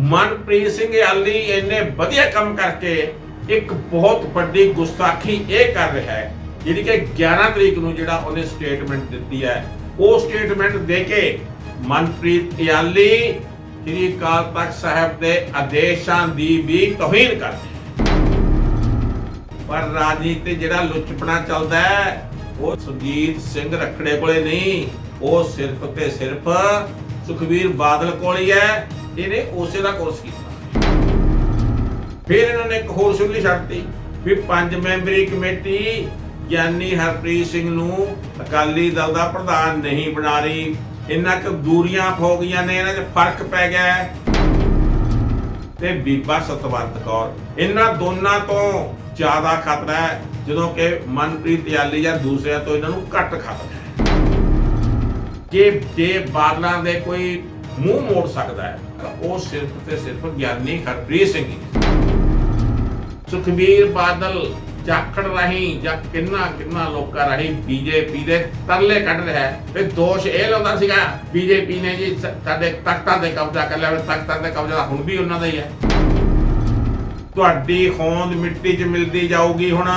ਮਨਪ੍ਰੀਤ ਸਿੰਘ ਯਾਲੀ ਇੰਨੇ ਵਧੀਆ ਕੰਮ ਕਰਕੇ ਇੱਕ ਬਹੁਤ ਵੱਡੀ ਗੁਸਤਾਖੀ ਇਹ ਕਰ ਰਿਹਾ ਹੈ, ਜਿਹੜੀ ਕਿ 11 ਤਰੀਕ ਨੂੰ ਜਿਹੜਾ ਉਹਨੇ ਸਟੇਟਮੈਂਟ ਦਿੱਤੀ ਹੈ, ਉਹ ਸਟੇਟਮੈਂਟ ਦੇ ਕੇ ਮਨਪ੍ਰੀਤ ਯਾਲੀ ਸ੍ਰੀ ਅਕਾਲ ਤਖਤ ਸਾਹਿਬ ਦੇ ਆਦੇਸ਼ਾਂ ਦੀ ਵੀ ਤੋਹੀਨ ਕਰਦੀ ਹੈ ਪਰ ਰਾਜਨੀਤੀ ਜਿਹੜਾ ਲੁੱਚਪਣਾ ਚੱਲਦਾ ਹੈ, ਉਹ ਸੁਰਜੀਤ ਸਿੰਘ ਰਖੜੇ ਕੋਲੇ ਨਹੀਂ, ਉਹ ਸਿਰਫ ਤੇ ਸਿਰਫ ਸੁਖਵੀਰ ਬਾਦਲ ਕੋਲ ਹੀ ਹੈ। ਇਹਨੇ ਉਸੇ ਦਾ ਕੋਰਸ ਕੀਤਾ। ਫਿਰ ਇਹਨਾਂ ਨੇ ਇੱਕ ਹੋਰ ਸੁਣਲੀ ਛੱਡਤੀ ਵੀ ਪੰਜ ਮੈਂਬਰੀ ਕਮੇਟੀ ਗਿਆਨੀ ਹਰਪ੍ਰੀਤ ਸਿੰਘ ਨੂੰ ਅਕਾਲੀ ਦਲ ਦਾ ਪ੍ਰਧਾਨ ਨਹੀਂ ਬਣਾ ਰਹੀ। ਇੰਨਾ ਕੁ ਦੂਰੀਆਂ ਹੋ ਗਈਆਂ ਨੇ, ਇਹਨਾਂ 'ਚ ਫ਼ਰਕ ਪੈ ਗਿਆ ਤੇ ਬੀਬਾ ਸਤਵੰਤ ਕੌਰ, ਇਹਨਾਂ ਦੋਨਾਂ ਤੋਂ ਜ਼ਿਆਦਾ ਖਤਰਾ ਹੈ, ਜਦੋਂ ਕਿ ਮਨਪ੍ਰੀਤ ਯਾਲੀ ਜਾਂ ਦੂਸਰਿਆਂ ਤੋਂ ਇਹਨਾਂ ਨੂੰ ਘੱਟ ਖਤਰਾ ਹੈ। ਜੇ ਜੇ ਬਾਦਲਾਂ ਦੇ ਕੋਈ ਮੂੰਹ ਮੋੜ ਸਕਦਾ ਹੈ ਤਾਂ ਉਹ ਸਿਰਫ ਤੇ ਸਿਰਫ ਗਿਆਨੀ ਹਰਪ੍ਰੀਤ ਸਿੰਘ ਸੁਖਬੀਰ ਬਾਦਲ ਜਾਖੜ ਰਹੀ ਜਾਂ ਕਿੰਨਾ ਕਿੰਨਾ ਲੋਕਾਂ ਰਹੀ ਬੀਜੇਪੀ ਦੇ ਤਰਲੇ ਕੱਢ ਰਿਹਾ ਹੈ ਤੇ ਦੋਸ਼ ਇਹ ਲਾਉਂਦਾ ਸੀਗਾ ਬੀਜੇਪੀ ਨੇ ਜੀ ਸਾਡੇ ਤਖਤਾਂ ਤੇ ਕਬਜ਼ਾ ਕਰ ਲਿਆ ਤਖਤਾਂ ਤੇ ਕਬਜ਼ਾ ਹੁਣ ਵੀ ਉਹਨਾਂ ਦਾ ਹੀ ਹੈ ਤੁਹਾਡੀ ਹੋਂਦ ਮਿੱਟੀ 'ਚ ਮਿਲਦੀ ਜਾਊਗੀ ਹੁਣ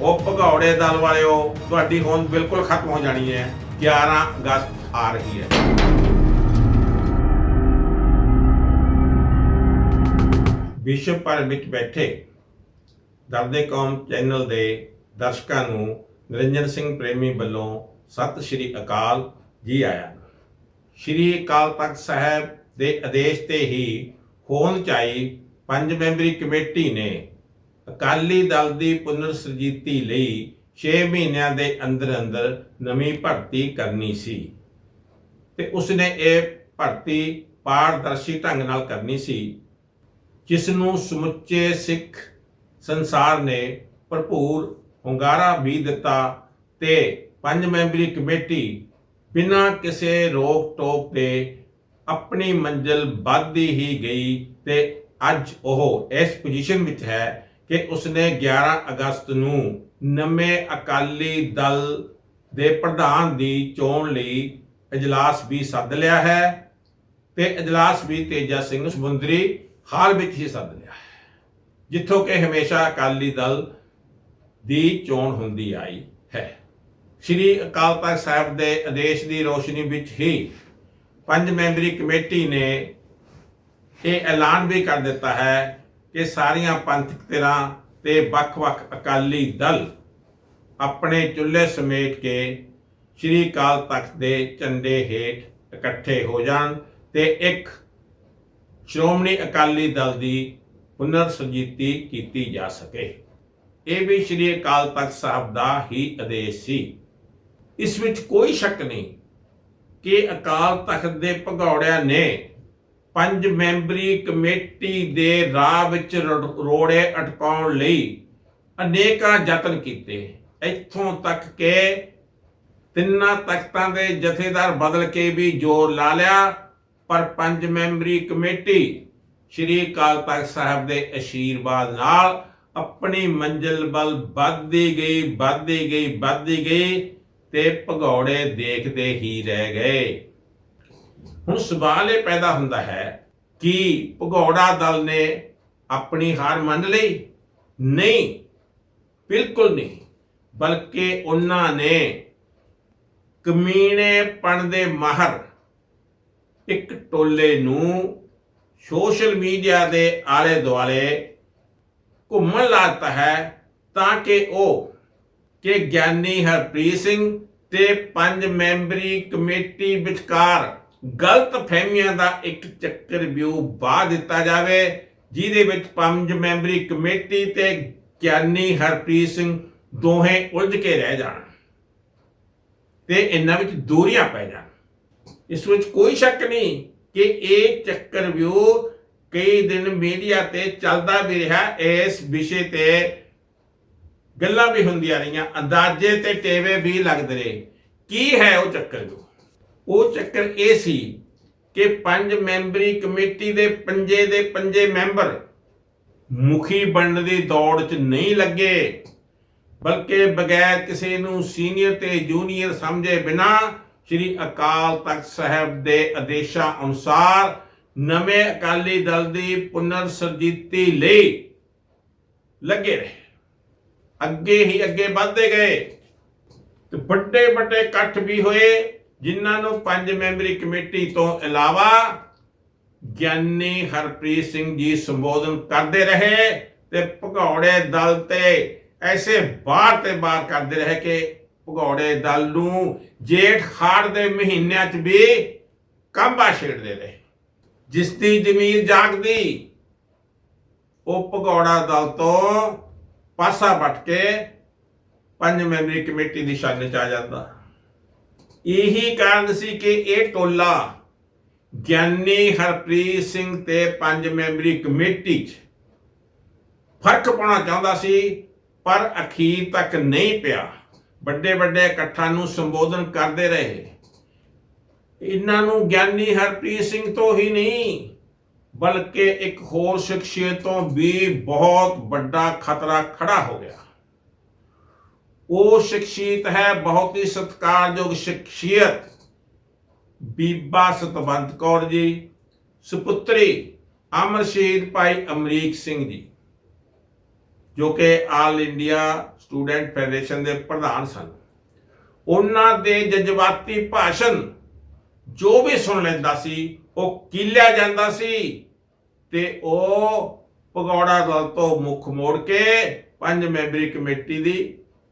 ਉਹ ਭਗੌੜੇ ਦਲ ਵਾਲਿਓ ਤੁਹਾਡੀ ਹੋਂਦ ਬਿਲਕੁਲ ਖਤਮ ਹੋ ਜਾਣੀ ਹੈ 11 ਅਗਸਤ ਆ ਰਹੀ ਹੈ ਵਿਸ਼ਵ ਭਰ ਵਿੱਚ ਬੈਠੇ ਦਰਦੇ ਕੌਮ ਚੈਨਲ ਦੇ ਦਰਸ਼ਕਾਂ ਨੂੰ ਨਿਰੰਜਨ ਸਿੰਘ ਪ੍ਰੇਮੀ ਵੱਲੋਂ ਸਤਿ ਸ਼੍ਰੀ ਅਕਾਲ ਜੀ ਆਇਆਂ ਸ਼੍ਰੀ ਅਕਾਲ ਤਖਤ ਸਾਹਿਬ ਦੇ ਆਦੇਸ਼ ਤੇ ਹੀ ਹੋਣ ਚਾਈ ਪੰਜ ਮੈਂਬਰੀ ਕਮੇਟੀ ਨੇ ਅਕਾਲੀ ਦਲ ਦੀ ਪੁਨਰ ਸਰਜੀਤੀ ਲਈ 6 ਮਹੀਨਿਆਂ ਦੇ ਅੰਦਰ ਅੰਦਰ ਨਵੀਂ ਭਰਤੀ ਕਰਨੀ ਸੀ ਤੇ ਉਸਨੇ ਇਹ ਭਰਤੀ ਪਾਰਦਰਸ਼ੀ ਢੰਗ ਨਾਲ ਕਰਨੀ ਸੀ। ਜਿਸ ਨੂੰ ਸਮੁੱਚੇ ਸਿੱਖ ਸੰਸਾਰ ਨੇ ਭਰਪੂਰ ਹੁੰਗਾਰਾ ਵੀ ਦਿੱਤਾ ਤੇ ਪੰਜ ਮੈਂਬਰੀ ਕਮੇਟੀ ਬਿਨਾਂ ਕਿਸੇ ਰੋਕ ਟੋਕ 'ਤੇ ਆਪਣੀ ਮੰਜ਼ਿਲ ਵੱਧਦੀ ਹੀ ਗਈ ਤੇ ਅੱਜ ਉਹ ਇਸ ਪੋਜੀਸ਼ਨ ਵਿੱਚ ਹੈ ਕਿ ਉਸਨੇ 11 ਅਗਸਤ ਨੂੰ ਨਵੇਂ ਅਕਾਲੀ ਦਲ ਦੇ ਪ੍ਰਧਾਨ ਦੀ ਚੋਣ ਲਈ ਇਜਲਾਸ ਵੀ ਸੱਦ ਲਿਆ ਹੈ ਤੇ ਇਜਲਾਸ ਵੀ ਤੇਜਾ ਸਿੰਘ ਸਮੁੰਦਰੀ ਹਾਲ ਵਿੱਚ ਹੀ ਸੱਦ ਲਿਆ। ਹੈ ਜਿੱਥੋਂ ਕਿ ਹਮੇਸ਼ਾ ਅਕਾਲੀ ਦਲ ਦੀ ਚੋਣ ਹੁੰਦੀ ਆਈ ਹੈ। ਸ਼੍ਰੀ ਅਕਾਲ ਤਖਤ ਸਾਹਿਬ ਦੇ ਆਦੇਸ਼ ਦੀ ਰੋਸ਼ਨੀ ਵਿੱਚ ਹੀ ਪੰਜ ਮੈਂਬਰੀ ਕਮੇਟੀ ਨੇ ਇਹ ਐਲਾਨ ਵੀ ਕਰ ਦਿੱਤਾ ਹੈ ਕਿ ਸਾਰੀਆਂ ਪੰਥਕ ਧਿਰਾਂ ਤੇ ਵੱਖ-ਵੱਖ ਅਕਾਲੀ ਦਲ ਆਪਣੇ ਚੁੱਲ੍ਹੇ ਸਮੇਟ ਕੇ ਸ਼੍ਰੀ ਅਕਾਲ ਤਖਤ ਦੇ ਝੰਡੇ ਹੇਠ ਇਕੱਠੇ ਹੋ ਜਾਣ ਤੇ ਇੱਕ ਸ਼੍ਰੋਮਣੀ ਅਕਾਲੀ ਦਲ ਦੀ ਪੁਨਰ ਸੁਰਜੀਤੀ ਕੀਤੀ ਜਾ ਸਕੇ। ਇਹ ਵੀ ਸ਼੍ਰੀ ਅਕਾਲ ਤਖਤ ਸਾਹਿਬ ਦਾ ਹੀ ਆਦੇਸ਼ ਸੀ। ਇਸ ਵਿੱਚ ਕੋਈ ਸ਼ੱਕ ਨਹੀਂ ਕਿ ਅਕਾਲ ਤਖਤ ਦੇ ਭਗੌੜਿਆਂ ਨੇ ਪੰਜ ਮੈਂਬਰੀ ਕਮੇਟੀ ਦੇ ਰਾਹ ਵਿੱਚ ਰੋ- ਰੋੜੇ ਅਟਕਾਉਣ ਲਈ ਅਨੇਕਾਂ ਯਤਨ ਕੀਤੇ। ਇੱਥੋਂ ਤੱਕ ਕਿ ਤਿੰਨਾਂ ਤਖਤਾਂ ਦੇ ਜਥੇਦਾਰ ਬਦਲ ਕੇ ਵੀ ਜ਼ੋਰ ਲਾ ਲਿਆ। ਪਰ ਪੰਜ ਮੈਂਬਰੀ ਕਮੇਟੀ ਸ਼੍ਰੀ ਅਕਾਲ ਤਖਤ ਸਾਹਿਬ ਦੇ ਅਸ਼ੀਰਵਾਦ ਨਾਲ ਆਪਣੀ ਮੰਜ਼ਿਲ ਵੱਲ ਵੱਧਦੀ ਗਈ ਵੱਧਦੀ ਗਈ ਵੱਧਦੀ ਗਈ ਤੇ ਭਗੌੜੇ ਦੇਖਦੇ ਹੀ ਰਹਿ ਗਏ। ਹੁਣ ਸਵਾਲ ਇਹ ਪੈਦਾ ਹੁੰਦਾ ਹੈ ਕਿ ਭਗੌੜਾ ਦਲ ਨੇ ਆਪਣੀ ਹਾਰ ਮੰਨ ਲਈ? ਨਹੀਂ, ਬਿਲਕੁਲ ਨਹੀਂ। ਬਲਕਿ ਉਹਨਾਂ ਨੇ ਕਮੀਨੇਪਣ ਦੇ ਮਾਹਰ ਇੱਕ ਟੋਲੇ ਨੂੰ ਸੋਸ਼ਲ ਮੀਡੀਆ ਦੇ ਆਲੇ ਦੁਆਲੇ ਘੁੰਮਣ ਲਾਤਾ ਹੈ ਤਾਂ ਕਿ ਉਹ, ਕਿ ਗਿਆਨੀ ਹਰਪ੍ਰੀਤ ਸਿੰਘ ਤੇ ਪੰਜ ਮੈਂਬਰੀ ਕਮੇਟੀ ਵਿਚਕਾਰ ਗਲਤ ਫਹਿਮੀਆਂ ਦਾ ਇੱਕ ਚੱਕਰ ਵਿਊ ਬਾ ਦਿੱਤਾ ਜਾਵੇ, ਜਿਹਦੇ ਵਿੱਚ ਪੰਜ ਮੈਂਬਰੀ ਕਮੇਟੀ ਤੇ ਗਿਆਨੀ ਹਰਪ੍ਰੀਤ ਸਿੰਘ ਦੋਹੇ ਉਲਝ ਕੇ ਰਹਿ ਜਾਣ ਤੇ ਇਹਨਾਂ ਵਿੱਚ ਦੂਰੀਆਂ ਪੈ ਜਾਣ। ਇਸ ਵਿੱਚ ਕੋਈ ਸ਼ੱਕ ਨਹੀਂ ਕਿ ਇਹ ਚੱਕਰ ਕਈ ਦਿਨ ਮੀਡੀਆ ਤੇ ਚੱਲਦਾ ਵੀ ਰਿਹਾ। ਇਸ ਵਿਸ਼ੇ ਤੇ ਗੱਲਾਂ ਵੀ ਹੁੰਦੀਆਂ ਰਹੀਆਂ। ਅੰਦਾਜ਼ੇ ਤੇ ਟੇਵੇ ਵੀ ਲੱਗਦੇ ਰਹੇ। ਕੀ ਹੈ ਉਹ ਚੱਕਰ ਉਹ ਚੱਕਰ ਇਹ ਸੀ ਕਿ ਪੰਜ ਮੈਂਬਰੀ ਕਮੇਟੀ ਦੇ ਪੰਜੇ ਦੇ ਪੰਜੇ ਮੈਂਬਰ ਮੁਖੀ ਬਣਨ ਦੀ ਦੌੜ 'ਚ ਨਹੀਂ ਲੱਗੇ, ਬਲਕਿ ਬਗੈਰ ਕਿਸੇ ਨੂੰ ਸੀਨੀਅਰ ਤੇ ਜੂਨੀਅਰ ਸਮਝੇ ਬਿਨਾ ਸ੍ਰੀ ਅਕਾਲ ਤਖਤ ਸਾਹਿਬ ਦੇ ਆਦੇਸ਼ਾਂ ਅਨੁਸਾਰ ਨਵੇਂ ਅਕਾਲੀ ਦਲ ਦੀ ਪੁਨਰ ਸਰਜੀਤੀ ਲਈ ਲੱਗੇ ਰਹੇ। ਅੱਗੇ ਹੀ ਅੱਗੇ ਵਧਦੇ ਗਏ ਤੇ ਵੱਡੇ ਵੱਡੇ ਇਕੱਠ ਵੀ ਹੋਏ, ਜਿਨ੍ਹਾਂ ਨੂੰ ਪੰਜ ਮੈਂਬਰੀ ਕਮੇਟੀ ਤੋਂ ਇਲਾਵਾ ਗਿਆਨੀ ਹਰਪ੍ਰੀਤ ਸਿੰਘ ਜੀ ਸੰਬੋਧਨ ਕਰਦੇ ਰਹੇ ਤੇ ਭਗੌੜੇ ਦਲ ਤੇ ਐਸੇ ਬਾਹਰ ਤੇ ਬਾਹਰ ਕਰਦੇ ਰਹੇ ਕਿ ਭਗੌੜੇ ਦਲ ਨੂੰ ਜੇਠ ਖਾੜ ਦੇ ਮਹੀਨਿਆਂ 'ਚ ਵੀ ਕਾਂਬਾ ਛੇੜਦੇ ਰਹੇ। ਜਿਸ ਦੀ ਜ਼ਮੀਰ ਜਾਗਦੀ, ਉਹ ਭਗੌੜਾ ਦਲ ਤੋਂ ਪਾਸਾ ਵੱਟ ਕੇ ਪੰਜ ਮੈਂਬਰੀ ਕਮੇਟੀ ਦੀ ਸ਼ਾਨ ਚ ਆ ਜਾਂਦਾ। ਇਹੀ ਕਾਰਨ ਸੀ ਕਿ ਇਹ ਟੋਲਾ ਗਿਆਨੀ ਹਰਪ੍ਰੀਤ ਸਿੰਘ ਤੇ ਪੰਜ ਮੈਂਬਰੀ ਕਮੇਟੀ 'ਚ ਫ਼ਰਕ ਪਾਉਣਾ ਚਾਹੁੰਦਾ ਸੀ, ਪਰ ਅਖੀਰ ਤੱਕ ਨਹੀਂ ਪਿਆ। ਵੱਡੇ ਵੱਡੇ ਇਕੱਠਾਂ ਨੂੰ ਸੰਬੋਧਨ ਕਰਦੇ ਰਹੇ। ਇਹਨਾਂ ਨੂੰ ਗਿਆਨੀ ਹਰਪ੍ਰੀਤ ਸਿੰਘ ਤੋਂ ਹੀ ਨਹੀਂ, ਬਲਕਿ ਇੱਕ ਹੋਰ ਸ਼ਖਸੀਅਤ ਤੋਂ ਵੀ ਬਹੁਤ ਵੱਡਾ ਖਤਰਾ ਖੜਾ ਹੋ ਗਿਆ। ਉਹ ਸ਼ਖਸੀਅਤ ਹੈ ਬਹੁਤ ਹੀ ਸਤਿਕਾਰਯੋਗ ਸ਼ਖਸੀਅਤ, ਬੀਬਾ ਸਤਵੰਤ ਕੌਰ ਜੀ, ਸੁਪੁੱਤਰੀ ਅਮਰ ਸ਼ਹੀਦ ਭਾਈ ਅਮਰੀਕ ਸਿੰਘ ਜੀ। ਜੋ ਕਿ ਆਲ ਇੰਡੀਆ ਸਟੂਡੈਂਟ ਫੈਡਰੇਸ਼ਨ ਦੇ ਪ੍ਰਧਾਨ ਸਨ। ਉਹਨਾਂ ਦੇ ਜਜ਼ਬਾਤੀ ਭਾਸ਼ਣ ਜੋ ਵੀ ਸੁਣ ਲੈਂਦਾ ਸੀ, ਉਹ ਕੀਲਿਆ ਜਾਂਦਾ ਸੀ ਤੇ ਉਹ ਪਗੌੜਾ ਦਲ ਤੋਂ ਮੁੱਖ ਮੋੜ ਕੇ ਪੰਜ ਮੈਂਬਰੀ ਕਮੇਟੀ ਦੀ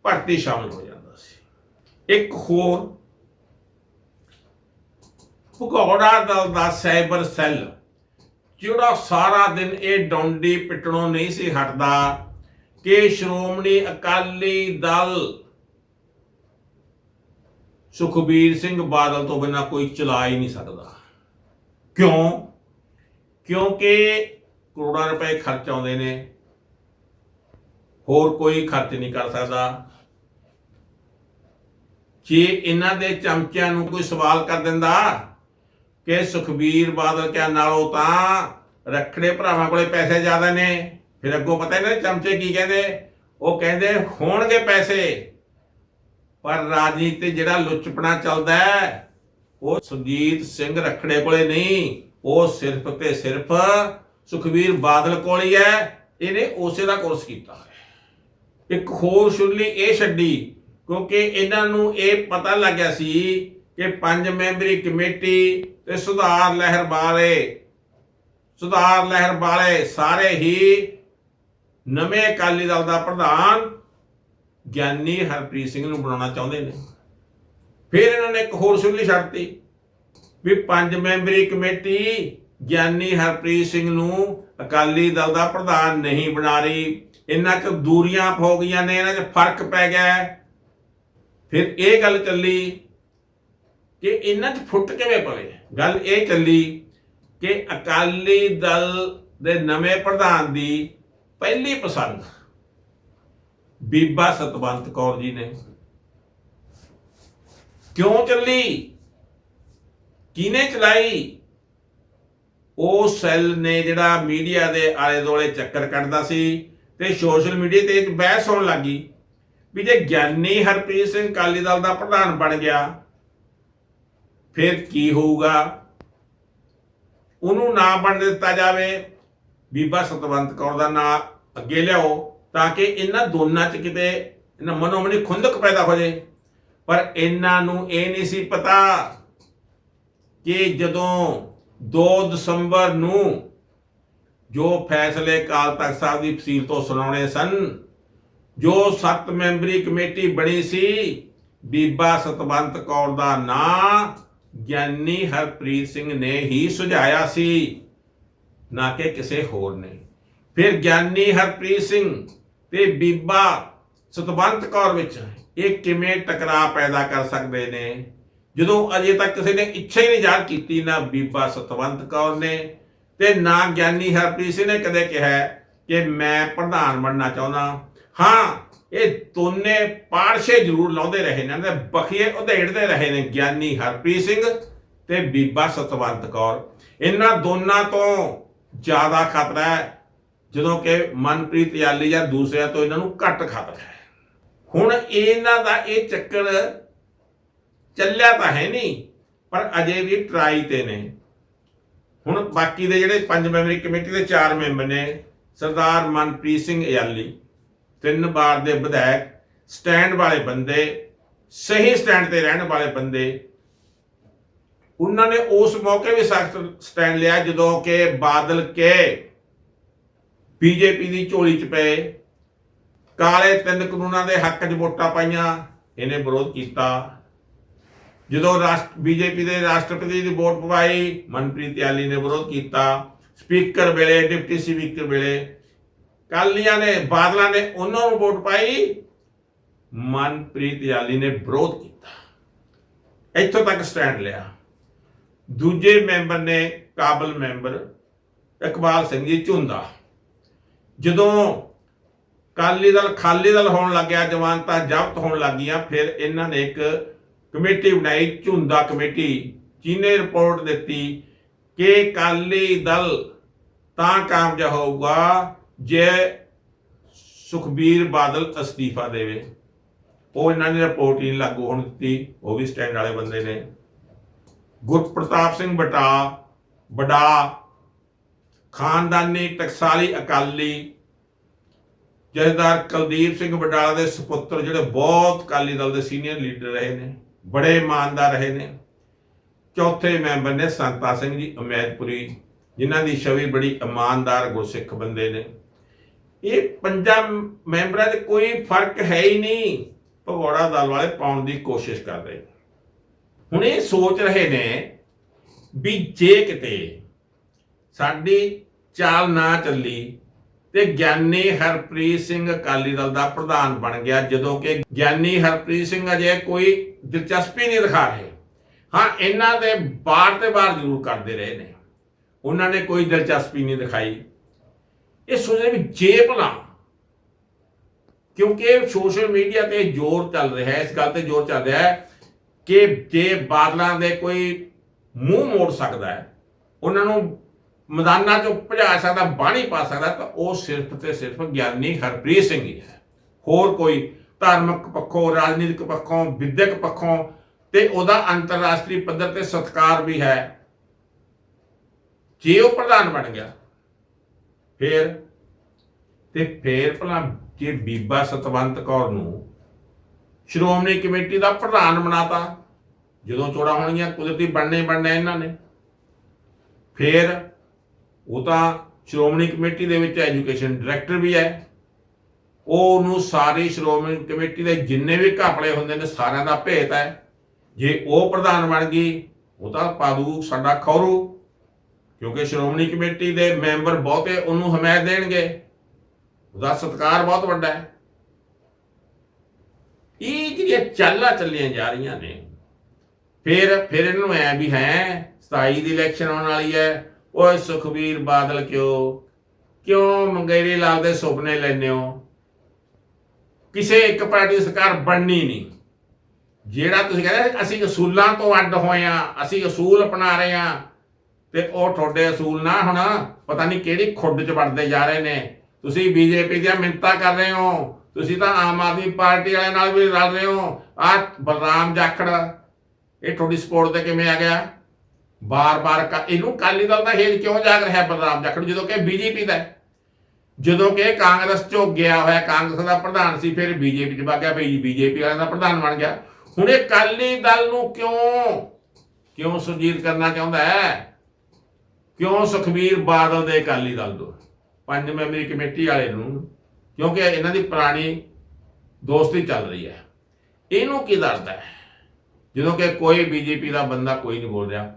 ਭਰਤੀ ਸ਼ਾਮਲ ਹੋ ਜਾਂਦਾ ਸੀ। ਇੱਕ ਹੋਰ, ਭਗੌੜਾ ਦਲ ਦਾ ਸਾਈਬਰ ਸੈੱਲ, ਜਿਹੜਾ ਸਾਰਾ ਦਿਨ ਇਹ ਡੌਂਡੀ ਪਿੱਟਣੋਂ ਨਹੀਂ ਸੀ ਹਟਦਾ ਕਿ ਸ਼੍ਰੋਮਣੀ ਅਕਾਲੀ ਦਲ ਸੁਖਬੀਰ ਸਿੰਘ ਬਾਦਲ ਤੋਂ ਬਿਨਾ ਕੋਈ ਚਲਾ ਹੀ ਨਹੀਂ ਸਕਦਾ। ਕਿਉਂ? ਕਿਉਂਕਿ ਕਰੋੜਾਂ ਰੁਪਏ ਖਰਚ ਆਉਂਦੇ ਨੇ। ਹੋਰ ਕੋਈ ਖਰਚ ਨਹੀਂ ਕਰ ਸਕਦਾ। ਜੇ ਇਹਨਾਂ ਦੇ ਚਮਚਿਆਂ ਨੂੰ ਕੋਈ ਸਵਾਲ ਕਰ ਦਿੰਦਾ ਕਿ ਸੁਖਬੀਰ ਬਾਦਲ ਕਿਆ ਨਾਲੋਂ ਤਾਂ ਰੱਖੜੇ ਭਰਾਵਾਂ ਕੋਲੇ ਪੈਸੇ ਜ਼ਿਆਦਾ ਨੇ? ਫਿਰ ਅੱਗੋਂ ਪਤਾ ਇਹਨਾਂ ਦੇ ਚਮਚੇ ਕੀ ਕਹਿੰਦੇ? ਉਹ ਕਹਿੰਦੇ, ਹੋਣਗੇ ਪੈਸੇ, ਪਰ ਰਾਜਨੀਤੀ ਜਿਹੜਾ ਲੁੱਚਪਣਾ ਚੱਲਦਾ ਹੈ, ਉਹ ਸੁਜੀਤ ਸਿੰਘ ਰੱਖੜੇ ਕੋਲੇ ਨਹੀਂ, ਉਹ ਸਿਰਫ ਤੇ ਸਿਰਫ ਸੁਖਬੀਰ ਬਾਦਲ ਕੋਲ ਹੀ ਹੈ। ਇਹਨੇ ਉਸੇ ਦਾ ਕੋਰਸ ਕੀਤਾ ਹੈ। ਇੱਕ ਹੋਰ ਸ਼ੁਰਲੀ ਇਹ ਛੱਡੀ, ਕਿਉਂਕਿ ਇਹਨਾਂ ਨੂੰ ਇਹ ਪਤਾ ਲੱਗਿਆ ਸੀ ਕਿ ਪੰਜ ਮੈਂਬਰੀ ਕਮੇਟੀ ਤੇ ਸੁਧਾਰ ਲਹਿਰ ਵਾਲੇ, ਸੁਧਾਰ ਲਹਿਰ ਵਾਲੇ ਸਾਰੇ ਹੀ ਨਵੇਂ ਅਕਾਲੀ ਦਲ ਦਾ ਪ੍ਰਧਾਨ ਗਿਆਨੀ ਹਰਪ੍ਰੀਤ ਸਿੰਘ ਨੂੰ ਬਣਾਉਣਾ ਚਾਹੁੰਦੇ ਨੇ। ਫਿਰ ਇਹਨਾਂ ਨੇ ਇੱਕ ਹੋਰ ਸੁਰਲੀ ਛੱਡਤੀ ਵੀ ਪੰਜ ਮੈਂਬਰੀ ਕਮੇਟੀ ਗਿਆਨੀ ਹਰਪ੍ਰੀਤ ਸਿੰਘ ਨੂੰ ਅਕਾਲੀ ਦਲ ਦਾ ਪ੍ਰਧਾਨ ਨਹੀਂ ਬਣਾ ਰਹੀ। ਇਹਨਾਂ 'ਚ ਦੂਰੀਆਂ ਹੋ ਗਈਆਂ ਨੇ, ਇਹਨਾਂ 'ਚ ਫ਼ਰਕ ਪੈ ਗਿਆ ਫਿਰ ਇਹ ਗੱਲ ਚੱਲੀ ਕਿ ਇਹਨਾਂ 'ਚ ਫੁੱਟ ਕਿਵੇਂ ਪਵੇ? ਗੱਲ ਇਹ ਚੱਲੀ ਕਿ ਅਕਾਲੀ ਦਲ ਦੇ ਨਵੇਂ ਪ੍ਰਧਾਨ ਦੀ ਪਹਿਲੀ ਪਸੰਦ ਬੀਬਾ ਸਤਵੰਤ ਕੌਰ ਜੀ ਨੇ। ਕਿਉਂ ਚੱਲੀ? ਕਿਹਨੇ ਚਲਾਈ? ਉਹ ਸੈੱਲ ਨੇ ਜਿਹੜਾ ਮੀਡੀਆ ਦੇ ਆਲੇ ਦੁਆਲੇ ਚੱਕਰ ਕੱਢਦਾ ਸੀ ਤੇ ਸੋਸ਼ਲ ਮੀਡੀਆ ਤੇ ਇੱਕ ਬਹਿਸ ਹੋਣ ਲੱਗੀ ਵੀ ਜੇ ਗਿਆਨੀ ਹਰਪ੍ਰੀਤ ਸਿੰਘ ਕਾਲੀ ਦਲ ਦਾ ਪ੍ਰਧਾਨ ਬਣ ਗਿਆ, ਫਿਰ ਕੀ ਹੋਊਗਾ? ਉਹਨੂੰ ਨਾ ਬਣ ਦਿੱਤਾ ਜਾਵੇ ਬੀਬਾ ਸਤਵੰਤ ਕੌਰ ਦਾ ਨਾਂ ਅੱਗੇ ਲਿਆਓ ਤਾਂ ਕਿ ਇਹਨਾਂ ਦੋਨਾਂ 'ਚ ਕਿਤੇ ਇਹਨਾਂ ਮਨੋ ਖੁੰਦਕ ਪੈਦਾ ਹੋ ਜਾਏ। ਪਰ ਇਹਨਾਂ ਨੂੰ ਇਹ ਨਹੀਂ ਸੀ ਪਤਾ ਕਿ ਜਦੋਂ 2 ਦਸੰਬਰ ਨੂੰ ਜੋ ਫੈਸਲੇ ਕਾਲ ਤਖਤ ਸਾਹਿਬ ਦੀ ਫਸੀਲ ਤੋਂ ਸੁਣਾਉਣੇ ਸਨ, ਜੋ 7 ਮੈਂਬਰੀ ਕਮੇਟੀ ਬਣੀ ਸੀ, ਬੀਬਾ ਸਤਵੰਤ ਕੌਰ ਦਾ ਨਾਂ ਗਿਆਨੀ ਹਰਪ੍ਰੀਤ ਸਿੰਘ ਨੇ ਹੀ ਸੁਝਾਇਆ ਸੀ। ਨਾ ਕਿ ਕਿਸੇ ਹੋਰ ਨੇ। ਫਿਰ ਗਿਆਨੀ ਹਰਪ੍ਰੀਤ ਸਿੰਘ ਤੇ ਬੀਬਾ ਸਤਵੰਤ ਕੌਰ ਵਿੱਚ ਇਹ ਕਿਵੇਂ ਟਕਰਾਅ ਪੈਦਾ ਕਰ ਸਕਦੇ ਨੇ? ਜਦੋਂ ਅਜੇ ਤੱਕ ਕਿਸੇ ਨੇ ਇੱਛਾ ਹੀ ਨਹੀਂ ਜ਼ਾਹਰ ਕੀਤੀ, ਨਾ ਬੀਬਾ ਸਤਵੰਤ ਕੌਰ ਨੇ ਤੇ ਨਾ ਗਿਆਨੀ ਹਰਪ੍ਰੀਤ ਸਿੰਘ ਨੇ ਕਦੇ ਕਿਹਾ ਕਿ ਮੈਂ ਪ੍ਰਧਾਨ ਬਣਨਾ ਚਾਹੁੰਦਾ। ਹਾਂ, ਇਹ ਦੋਨੇ ਪਾਰਸ਼ੇ ਜ਼ਰੂਰ ਲਾਉਂਦੇ ਰਹੇ ਨੇ ਤੇ ਬਖੀਏ ਉਧੇੜਦੇ ਰਹੇ ਨੇ ਗਿਆਨੀ ਹਰਪ੍ਰੀਤ ਸਿੰਘ ਤੇ ਬੀਬਾ ਸਤਵੰਤ ਕੌਰ। ਇਹਨਾਂ ਦੋਨਾਂ ਤੋਂ ਜ਼ਿਆਦਾ ਖਤਰਾ ਹੈ, ਜਦੋਂ ਕਿ ਮਨਪ੍ਰੀਤ ਯਾਲੀ ਜਾਂ ਦੂਸਰਿਆਂ ਤੋਂ ਇਹਨਾਂ ਨੂੰ ਘੱਟ ਖਤਰਾ ਹੈ। ਹੁਣ ਇਹਨਾਂ ਦਾ ਇਹ ਚੱਕਰ ਚੱਲਿਆ ਤਾਂ ਹੈ ਨਹੀਂ, ਪਰ ਅਜੇ ਵੀ ਟਰਾਈ ਤੇ ਨੇ। ਹੁਣ ਬਾਕੀ ਦੇ ਜਿਹੜੇ ਪੰਜ ਮੈਂਬਰੀ ਕਮੇਟੀ ਦੇ ਚਾਰ ਮੈਂਬਰ ਨੇ, ਸਰਦਾਰ ਮਨਪ੍ਰੀਤ ਸਿੰਘ ਇਆਲੀ ਤਿੰਨ ਵਾਰ ਦੇ ਵਿਧਾਇਕ ਸਟੈਂਡ ਵਾਲੇ ਬੰਦੇ, ਸਹੀ ਸਟੈਂਡ ਤੇ ਰਹਿਣ ਵਾਲੇ ਬੰਦੇ ਉਹਨਾਂ ਨੇ ਉਸ ਮੌਕੇ ਵੀ ਸਖਤ ਸਟੈਂਡ ਲਿਆ ਜਦੋਂ ਕਿ ਬਾਦਲ ਕੇ ਬੀਜੇਪੀ ਦੀ ਝੋਲੀ 'ਚ ਪਏ। ਕਾਲੇ ਤਿੰਨ ਕਾਨੂੰਨਾਂ ਦੇ ਹੱਕ 'ਚ ਵੋਟਾਂ ਪਾਈਆਂ, ਇਹਨੇ ਵਿਰੋਧ ਕੀਤਾ। ਜਦੋਂ ਰਾਸ਼ਟਰ ਬੀਜੇਪੀ ਦੇ ਰਾਸ਼ਟਰਪਤੀ ਦੀ ਵੋਟ ਪਵਾਈ, ਮਨਪ੍ਰੀਤ ਯਾਲੀ ਨੇ ਵਿਰੋਧ ਕੀਤਾ। ਸਪੀਕਰ ਵੇਲੇ, ਡਿਪਟੀ ਸਪੀਕਰ ਵੇਲੇ, ਕਾਲੀਆਂ ਨੇ, ਬਾਦਲਾਂ ਨੇ ਉਹਨਾਂ ਨੂੰ ਵੋਟ ਪਾਈ। ਮਨਪ੍ਰੀਤ ਯਾਲੀ ਨੇ ਵਿਰੋਧ ਕੀਤਾ। ਇੱਥੋਂ ਤੱਕ ਸਟੈਂਡ ਲਿਆ। ਦੂਜੇ ਮੈਂਬਰ ਨੇ ਕਾਬਲ ਮੈਂਬਰ ਇਕਬਾਲ ਸਿੰਘ ਜੀ ਝੁੰਦਾ। ਜਦੋਂ ਕਾਲੀ ਦਲ ਖਾਲੀ ਦਲ ਹੋਣ ਲੱਗਿਆ ਜਮਾਨਤਾਂ ਜ਼ਬਤ ਹੋਣ ਲੱਗੀਆਂ, ਫਿਰ ਇਹਨਾਂ ਨੇ ਇੱਕ ਕਮੇਟੀ ਬਣਾਈ, ਝੁੰਦਾ ਕਮੇਟੀ, ਜਿਹਨੇ ਰਿਪੋਰਟ ਦਿੱਤੀ ਕਿ ਕਾਲੀ ਦਲ ਤਾਂ ਕਾਮਯਾਬ ਹੋਊਗਾ ਜੇ ਸੁਖਬੀਰ ਬਾਦਲ ਅਸਤੀਫਾ ਦੇਵੇ। ਉਹ ਇਹਨਾਂ ਨੇ ਰਿਪੋਰਟ ਹੀ ਨੀ ਲਾਗੂ ਹੋਣ ਦਿੱਤੀ, ਉਹ ਵੀ ਸਟੈਂਡ ਵਾਲੇ ਬੰਦੇ ਨੇ। ਗੁਰਪ੍ਰਤਾਪ ਸਿੰਘ ਬਟਾ ਬੜਾ ਖਾਨਦਾਨੀ ਟਕਸਾਲੀ ਅਕਾਲੀ, ਜਥੇਦਾਰ ਕੁਲਦੀਪ ਸਿੰਘ ਬਟਾਲਾ ਦੇ ਸੁਪੁੱਤਰ ਜਿਹੜੇ ਬਹੁਤ ਅਕਾਲੀ ਦਲ ਦੇ ਸੀਨੀਅਰ ਲੀਡਰ ਰਹੇ ਨੇ, ਬੜੇ ਇਮਾਨਦਾਰ ਰਹੇ ਨੇ। ਚੌਥੇ ਮੈਂਬਰ ਨੇ ਸੰਤਾ ਸਿੰਘ ਜੀ, ਅਮੈਦਪੁਰੀ, ਜਿਨ੍ਹਾਂ ਦੀ ਛਵੀ ਬੜੀ ਇਮਾਨਦਾਰ ਗੁਰਸਿੱਖ ਬੰਦੇ ਨੇ। ਇਹ ਪੰਜਾਂ ਮੈਂਬਰਾਂ 'ਚ ਕੋਈ ਫ਼ਰਕ ਹੈ ਹੀ ਨਹੀਂ, ਭਗੌੜਾ ਦਲ ਵਾਲੇ ਪਾਉਣ ਦੀ ਕੋਸ਼ਿਸ਼ ਕਰ ਰਹੇ ਨੇ। ਹੁਣ ਇਹ ਸੋਚ ਰਹੇ ਨੇ ਵੀ ਜੇ ਕਿਤੇ ਸਾਡੀ ਚਾਲ ਨਾ ਚੱਲੀ ਤੇ ਗਿਆਨੀ ਹਰਪ੍ਰੀਤ ਸਿੰਘ ਅਕਾਲੀ ਦਲ ਦਾ ਪ੍ਰਧਾਨ ਬਣ ਗਿਆ, ਜਦੋਂ ਕਿ ਗਿਆਨੀ ਹਰਪ੍ਰੀਤ ਸਿੰਘ ਅਜੇ ਕੋਈ ਦਿਲਚਸਪੀ ਨਹੀਂ ਦਿਖਾ ਰਹੇ। ਹਾਂ, ਇਹਨਾਂ ਦੇ ਬਾਹਰ ਤੇ ਬਾਹਰ ਜ਼ਰੂਰ ਕਰਦੇ ਰਹੇ ਨੇ। ਉਹਨਾਂ ਨੇ ਕੋਈ ਦਿਲਚਸਪੀ ਨਹੀਂ ਦਿਖਾਈ। ਇਹ ਸੋਚਦੇ ਵੀ ਜੇ ਭਲਾ, ਕਿਉਂਕਿ ਸੋਸ਼ਲ ਮੀਡੀਆ ਤੇ ਜ਼ੋਰ ਚੱਲ ਰਿਹਾ ਹੈ, ਇਸ ਗੱਲ ਤੇ ਜ਼ੋਰ ਚੱਲ ਰਿਹਾ ਹੈ ਕਿ ਜੇ ਬਾਦਲਾਂ ਦੇ ਕੋਈ ਮੂੰਹ ਮੋੜ ਸਕਦਾ ਹੈ, ਉਹਨਾਂ ਨੂੰ ਮੈਦਾਨਾਂ 'ਚੋਂ ਭਜਾ ਸਕਦਾ, ਬਾਣੀ ਪਾ ਸਕਦਾ, ਤਾਂ ਉਹ ਸਿਰਫ ਤੇ ਸਿਰਫ ਗਿਆਨੀ ਹਰਪ੍ਰੀਤ ਸਿੰਘ ਹੀ ਹੈ। ਹੋਰ ਕੋਈ ਧਾਰਮਿਕ ਪੱਖੋਂ, ਰਾਜਨੀਤਿਕ ਪੱਖੋਂ, ਵਿਦਿਅਕ ਪੱਖੋਂ ਤੇ ਉਹਦਾ ਅੰਤਰਰਾਸ਼ਟਰੀ ਪੱਧਰ ਤੇ ਸਤਕਾਰ ਵੀ ਹੈ। ਜੇ ਉਹ ਪ੍ਰਧਾਨ ਬਣ ਗਿਆ, ਫਿਰ ਤੇ ਫੇਰ ਭਲਾ ਜੇ ਬੀਬਾ ਸਤਵੰਤ ਕੌਰ ਨੂੰ ਸ਼੍ਰੋਮਣੀ ਕਮੇਟੀ ਦਾ ਪ੍ਰਧਾਨ ਬਣਾਤਾ। ਜਦੋਂ ਚੋੜਾ ਹੋਣਗੀਆਂ, ਕੁਦਰਤੀ ਬਣਨੇ ਹੀ ਬਣਨੇ ਇਹਨਾਂ ਨੇ। ਫਿਰ ਉਹ ਤਾਂ ਸ਼੍ਰੋਮਣੀ ਕਮੇਟੀ ਦੇ ਵਿੱਚ ਐਜੂਕੇਸ਼ਨ ਡਾਇਰੈਕਟਰ ਵੀ ਹੈ। ਉਹ ਨੂੰ ਸਾਰੀ ਸ਼੍ਰੋਮਣੀ ਕਮੇਟੀ ਦੇ ਜਿੰਨੇ ਵੀ ਘਪਲੇ ਹੁੰਦੇ ਨੇ, ਸਾਰਿਆਂ ਦਾ ਭੇਤ ਹੈ। ਜੇ ਉਹ ਪ੍ਰਧਾਨ ਬਣ ਗਈ, ਉਹ ਤਾਂ ਪਾਦੂ ਸਾਡਾ ਖੌਰੂ। ਕਿਉਂਕਿ ਸ਼੍ਰੋਮਣੀ ਕਮੇਟੀ ਦੇ ਮੈਂਬਰ ਬਹੁਤੇ ਉਹਨੂੰ ਹਮਾਇਤ ਦੇਣਗੇ। ਉਹਦਾ ਸਤਿਕਾਰ ਬਹੁਤ ਵੱਡਾ ਹੈ। ਇਹ ਜਿਹੜੀਆਂ ਚਾਲਾਂ ਚੱਲੀਆਂ ਜਾ ਰਹੀਆਂ ਨੇ, ਫਿਰ ਫਿਰ ਇਹਨੂੰ ਐ ਵੀ ਹੈ 27 ਦੀ ਇਲੈਕਸ਼ਨ ਆਉਣ ਵਾਲੀ ਹੈ, ਓਏ ਸੁਖਬੀਰ ਬਾਦਲ ਕਿਉਂ ਕਿਉਂ ਮੰਗੇਰੀ ਲਾਲ ਦੇ ਸੁਪਨੇ ਲੈਂਦੇ ਹੋ? ਕਿਸੇ ਇੱਕ ਪਾਰਟੀ ਸਰਕਾਰ ਬਣਨੀ ਨਹੀਂ। ਜਿਹੜਾ ਤੁਸੀਂ ਕਹਿੰਦੇ ਅਸੀਂ ਅਸੂਲਾਂ ਤੋਂ ਅੱਡ ਹੋਏ ਆ ਅਸੀਂ ਅਸੂਲ ਅਪਣਾ ਰਹੇ ਆ ਤੇ ਉਹ ਤੁਹਾਡੇ ਅਸੂਲ ਨਾ ਹੁਣ, ਪਤਾ ਨਹੀਂ ਕਿਹੜੀ ਖੁੱਡ 'ਚ ਵੜਦੇ ਜਾ ਰਹੇ ਨੇ। ਤੁਸੀਂ ਬੀਜੇਪੀ ਦੀਆਂ ਮਿੰਤਾ ਕਰ ਰਹੇ ਹੋ ਤੁਸੀਂ ਤਾਂ ਆਮ ਆਦਮੀ ਪਾਰਟੀ ਵਾਲਿਆਂ ਨਾਲ ਵੀ ਰਲ ਰਹੇ ਹੋ। ਆ ਬਲਰਾਮ ਜਾਖੜ, ਇਹ ਤੁਹਾਡੀ ਸਪੋਰਟ ਤੇ ਕਿਵੇਂ ਆ ਗਿਆ? ਬਾਰ-ਬਾਰ ਇਹਨੂੰ ਕਾਲੀ ਦਲ ਦਾ ਹੇਜ ਕਿਉਂ ਜਾਗ ਰਿਹਾ ਬਲਰਾਮ ਜਾਖੜ? ਜਦੋਂ ਕਿ ਬੀਜੇਪੀ ਦਾ ਜਦੋਂ ਕਿ ਕਾਂਗਰਸ ਚੋਂ ਗਿਆ ਹੋਇਆ, ਕਾਂਗਰਸ ਦਾ ਪ੍ਰਧਾਨ ਸੀ, ਫਿਰ ਬੀਜੇਪੀ ਚ ਵਗ ਗਿਆ, ਫਿਰ ਬੀਜੇਪੀ ਵਾਲਿਆਂ ਦਾ ਪ੍ਰਧਾਨ ਬਣ ਗਿਆ। ਹੁਣ ਇਹ ਕਾਲੀ ਦਲ ਨੂੰ ਕਿਉਂ ਕਿਉਂ ਸੁਰਜੀਤ ਕਰਨਾ ਚਾਹੁੰਦਾ ਹੈ? ਕਿਉਂ ਸੁਖਬੀਰ ਬਾਦਲ ਦੇ ਅਕਾਲੀ ਦਲ ਤੋਂ? ਪੰਜ ਮੈਂਬਰੀ ਕਮੇਟੀ ਵਾਲੇ ਨੂੰ ਕਿਉਂਕਿ ਇਹਨਾਂ ਦੀ ਪੁਰਾਣੀ ਦੋਸਤੀ ਚੱਲ ਰਹੀ ਹੈ। ਇਹਨੂੰ ਕੀ ਦਰਦ ਹੈ? ਜਦੋਂ ਕਿ ਕੋਈ ਬੀਜੇਪੀ ਦਾ ਬੰਦਾ ਕੋਈ ਨਹੀਂ ਬੋਲ ਰਿਹਾ।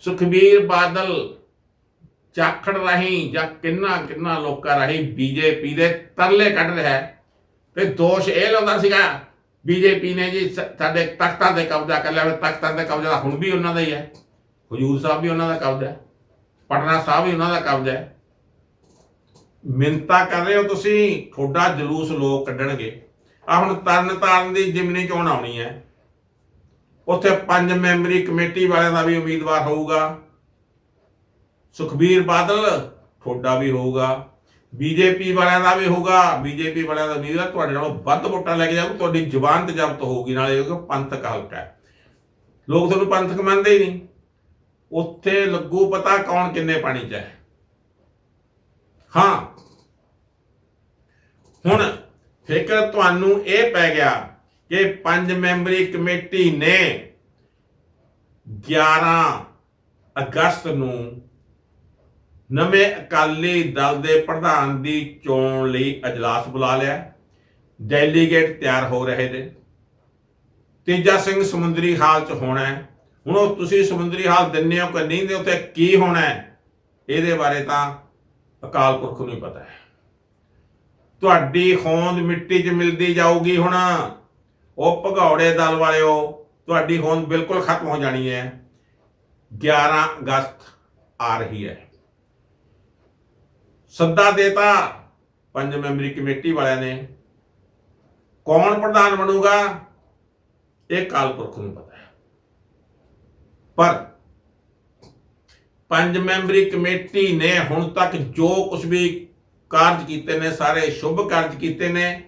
ਸੁਖਬੀਰ ਬਾਦਲ ਚਾਖੜ ਰਹੀ ਜਾਂ ਕਿੰਨਾ ਕਿੰਨਾ ਲੋਕਾਂ ਰਹੀ ਬੀਜੇਪੀ ਦੇ ਤਰਲੇ ਕੱਢ ਰਿਹਾ ਹੈ। ਤੇ ਦੋਸ਼ ਇਹ ਲਾਉਂਦਾ ਸੀਗਾ, ਬੀਜੇਪੀ ਨੇ ਜੀ ਸ- ਸਾਡੇ ਤਖਤਾਂ ਤੇ ਕਬਜ਼ਾ ਕਰ ਲਿਆ। ਵੀ ਤਖਤਾਂ ਤੇ ਕਬਜ਼ਾ ਤਾਂ ਹੁਣ ਵੀ ਉਹਨਾਂ ਦਾ ਹੀ ਹੈ। ਹਜੂਰ ਸਾਹਿਬ ਵੀ ਉਹਨਾਂ ਦਾ ਕਬਜ਼ਾ ਹੈ। ਪਟਨਾ ਸਾਹਿਬ ਵੀ ਉਹਨਾਂ ਦਾ ਕਬਜ਼ਾ ਹੈ। ਮਿੰਤਾ ਕਰ ਰਹੇ ਹੋ ਤੁਸੀਂ, ਤੁਹਾਡਾ ਜਲੂਸ ਲੋਕ ਕੱਢਣਗੇ। ਆ ਹੁਣ ਤਰਨ ਤਾਰਨ ਦੀ ਜਿਮਨੀ ਚੋਣ ਆਉਣੀ ਹੈ। ਉੱਥੇ ਪੰਜ ਮੈਂਬਰੀ ਕਮੇਟੀ ਵਾਲਿਆਂ ਦਾ ਵੀ ਉਮੀਦਵਾਰ ਹੋਊਗਾ। ਸੁਖਬੀਰ ਬਾਦਲ, ਤੁਹਾਡਾ ਵੀ ਹੋਊਗਾ। ਬੀਜੇਪੀ ਵਾਲਿਆਂ ਦਾ ਵੀ ਹੋਊਗਾ। ਬੀਜੇਪੀ ਵਾਲਿਆਂ ਦਾ ਉਮੀਦਵਾਰ ਤੁਹਾਡੇ ਨਾਲੋਂ ਵੱਧ ਵੋਟਾਂ ਲੈ ਕੇ ਜਾਊ, ਤੁਹਾਡੀ ਜ਼ੁਬਾਨ ਤੇ ਜ਼ਬਤ ਹੋਊਗੀ, ਨਾਲੇ ਉਹ ਪੰਥਕ ਹਲਕਾ ਹੈ। ਲੋਕ ਤੁਹਾਨੂੰ ਪੰਥਕ ਮੰਨਦੇ ਹੀ ਨਹੀਂ। ਉੱਥੇ ਲੱਗੂ ਪਤਾ ਕੌਣ ਕਿੰਨੇ ਪਾਣੀ 'ਚ ਹੈ। ਹਾਂ ਹੁਣ ਫਿਕਰ ਤੁਹਾਨੂੰ ਇਹ ਪੈ ਗਿਆ ਕਿ ਪੰਜ ਮੈਂਬਰੀ ਕਮੇਟੀ ਨੇ 11 ਅਗਸਤ ਨੂੰ ਨਵੇਂ ਅਕਾਲੀ ਦਲ ਦੇ ਪ੍ਰਧਾਨ ਦੀ ਚੋਣ ਲਈ ਅਜਲਾਸ ਬੁਲਾ ਲਿਆ। ਡੈਲੀਗੇਟ ਤਿਆਰ ਹੋ ਰਹੇ ਨੇ। ਤੇਜਾ ਸਿੰਘ ਸਮੁੰਦਰੀ ਹਾਲ ਚ ਹੋਣਾ ਹੈ। ਹੁਣ ਉਹ ਤੁਸੀਂ ਸਮੁੰਦਰੀ ਹਾਲ ਦਿੰਨੇ ਹੋ ਕਿ ਨਹੀਂ ਦੇ ਉੱਤੇ ਕੀ ਹੋਣਾ ਹੈ, ਇਹਦੇ ਬਾਰੇ ਤਾਂ ਅਕਾਲ ਪੁਰਖ ਨੂੰ ਹੀ ਪਤਾ ਹੈ। ਤੁਹਾਡੀ ਹੋਂਦ ਮਿੱਟੀ 'ਚ ਮਿਲਦੀ ਜਾਊਗੀ ਹੁਣ। ਉਹ ਭਗੌੜੇ ਦਲ ਵਾਲਿਓ, ਤੁਹਾਡੀ ਹੋਂਦ ਬਿਲਕੁਲ ਖਤਮ ਹੋ ਜਾਣੀ ਹੈ। 11 ਅਗਸਤ ਆ ਰਹੀ ਹੈ। ਸੱਦਾ ਦੇਤਾ ਪੰਜ ਮੈਂਬਰੀ ਕਮੇਟੀ ਵਾਲਿਆਂ ਨੇ। ਕੌਣ ਪ੍ਰਧਾਨ ਬਣੂਗਾ? ਇਹ ਕਾਲ ਪੁਰਖ ਨੂੰ ਪਤਾ ਹੈ। ਪਰ ਪੰਜ ਮੈਂਬਰੀ ਕਮੇਟੀ ਨੇ ਹੁਣ ਤੱਕ ਜੋ ਕੁਝ ਵੀ ਕਾਰਜ ਕੀਤੇ ਨੇ, ਸਾਰੇ ਸ਼ੁਭ ਕਾਰਜ ਕੀਤੇ ਨੇ।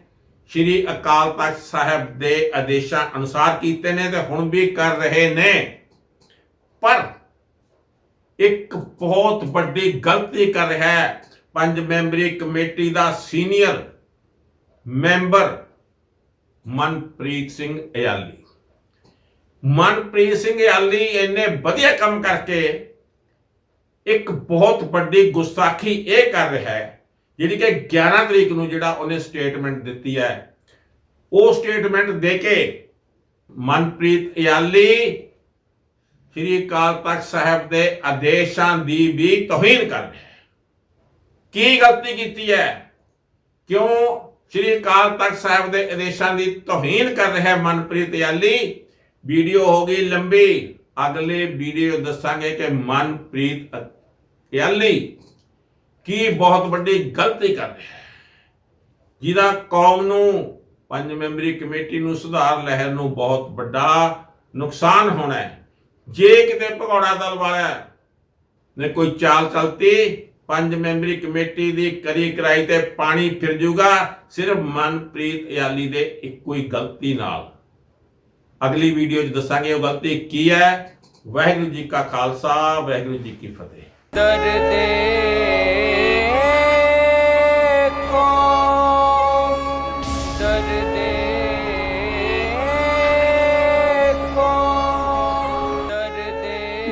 ਸ਼੍ਰੀ ਅਕਾਲ ਤਖਤ ਸਾਹਿਬ ਦੇ ਆਦੇਸ਼ਾਂ ਅਨੁਸਾਰ ਕੀਤੇ ਨੇ ਤੇ ਹੁਣ ਵੀ ਕਰ ਰਹੇ ਨੇ। ਪਰ ਇੱਕ ਬਹੁਤ ਵੱਡੀ ਗਲਤੀ ਕਰ ਰਿਹਾ ਹੈ। ਪੰਜ ਮੈਂਬਰੀ ਕਮੇਟੀ ਦਾ ਸੀਨੀਅਰ ਮੈਂਬਰ ਮਨਪ੍ਰੀਤ ਸਿੰਘ ਅਯਾਲੀ। ਮਨਪ੍ਰੀਤ ਸਿੰਘ ਅਯਾਲੀ ਇੰਨੇ ਵਧੀਆ ਕੰਮ ਕਰਕੇ ਇੱਕ ਬਹੁਤ ਵੱਡੀ ਗੁਸਤਾਖੀ ਇਹ ਕਰ ਰਿਹਾ ਹੈ ਜਿਹੜੀ ਕਿ 11 ਤਰੀਕ ਨੂੰ ਜਿਹੜਾ ਉਹਨੇ ਸਟੇਟਮੈਂਟ ਦਿੱਤੀ ਹੈ, ਉਹ ਸਟੇਟਮੈਂਟ ਦੇ ਕੇ ਮਨਪ੍ਰੀਤ ਇਆਲੀ ਸ੍ਰੀ ਅਕਾਲ ਤਖਤ ਸਾਹਿਬ ਦੇ ਆਦੇਸ਼ਾਂ ਦੀ ਵੀ ਤੋਹੀਨ ਕਰ ਰਿਹਾ ਕੀ ਗਲਤੀ ਕੀਤੀ ਹੈ? ਕਿਉਂ ਸ੍ਰੀ ਅਕਾਲ ਤਖਤ ਸਾਹਿਬ ਦੇ ਆਦੇਸ਼ਾਂ ਦੀ ਤੋਹੀਨ ਕਰ ਰਿਹਾ ਮਨਪ੍ਰੀਤ ਇਆਲੀ? ਵੀਡੀਓ ਹੋ ਗਈ ਲੰਬੀ। ਅਗਲੇ ਵੀਡੀਓ ਦੱਸਾਂਗੇ ਕਿ ਮਨਪ੍ਰੀਤ ਇਆਲੀ ਕੀ ਬਹੁਤ ਵੱਡੀ ਗਲਤੀ ਕਰ ਰਿਹਾ ਹੈ? ਜਿਹਦਾ ਕੌਮ ਨੂੰ, ਪੰਜ ਮੈਂਬਰੀ ਕਮੇਟੀ ਨੂੰ ਸੁਧਾਰ ਲਹਿਰ ਨੂੰ ਬਹੁਤ ਵੱਡਾ ਨੁਕਸਾਨ ਹੋਣਾ ਹੈ। ਜੇ ਕਿਤੇ ਭਗੌੜਾ ਦਲ ਵਾਲਾ ਨੇ ਕੋਈ ਚਾਲ ਚਲਤੀ, ਪੰਜ ਮੈਂਬਰੀ ਕਮੇਟੀ ਦੀ ਕਰੀ ਕਰਾਈ ਤੇ ਪਾਣੀ ਫਿਰ ਜੂਗਾ, ਸਿਰਫ ਮਨਪ੍ਰੀਤ ਇਆਲੀ ਦੇ ਇੱਕੋ ਹੀ ਗਲਤੀ ਨਾਲ। ਅਗਲੀ ਵੀਡੀਓ 'ਚ ਦੱਸਾਂਗੇ ਉਹ ਗਲਤੀ ਕੀ ਹੈ। ਵਾਹਿਗੁਰੂ ਜੀ ਕਾ ਖਾਲਸਾ, ਵਾਹਿਗੁਰੂ ਜੀ ਕੀ ਫਤਿਹ। ਦਰਦੇ